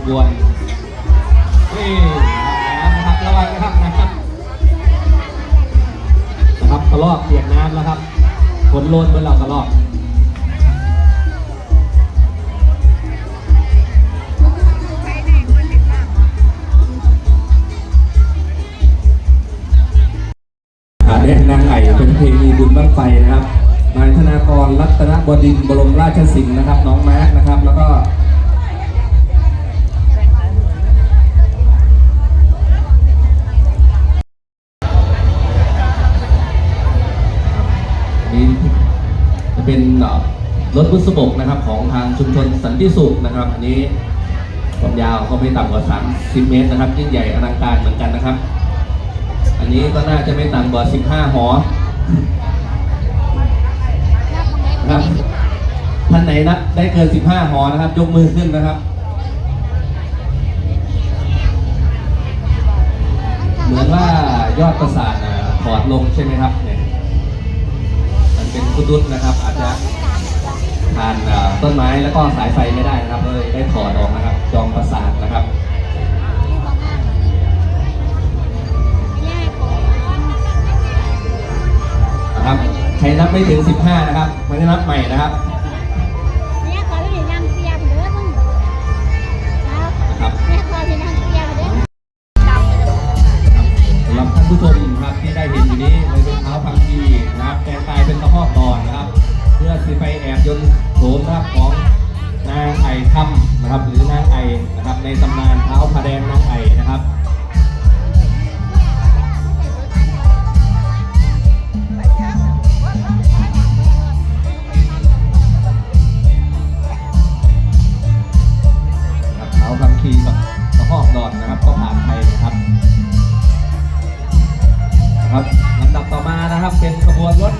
ขบวนนี่น้ำนะครับระวังนะครับนะครับนะครับกระลอกเปียกน้ำแล้วครับฝนโลนเมื่อเรากระลอกขาแดงนางไห่เป็นเพลงมีบุญบ้างไฟนะครับ นายธนากรรัตนบดินบรมราชสิงห์นะครับ น้องแมาร์คนะครับ แล้วก็ เป็นรถบุษบกนะครับของทางชุมชนสันติสุขนะครับ อันนี้ความยาวก็ไม่ต่ำกว่า 30 เมตรนะครับยิ่งใหญ่อลังการเหมือนกันนะครับ อันนี้ก็น่าจะไม่ต่ำกว่า 15 หอนะครับท่านไหนนะได้เกิน 15 หอนะครับ ยกมือขึ้นนะครับเหมือนว่ายอดประสาทถอดลงใช่ไหมครับ เนี่ยมันเป็นคุดุดนะครับ อาจจะทานต้นไม้แล้วก็สายไฟไม่ได้นะครับเลยได้ถอดออกนะครับ จองประสาทนะครับนะครับใครนับไม่ถึง 15 นะครับไม่ได้นับใหม่นะครับ สิไปแอบยนต์โฉมนะครับของนางไอคำนะครับ หรือนางไอนะครับในตำนานเท้าผาแดงนางไอนะครับเท้าพังคีแบบกระหอกดอดนะครับก็ผ่านไปนะครับนะครับลำดับต่อมานะครับเป็นขบวนรถ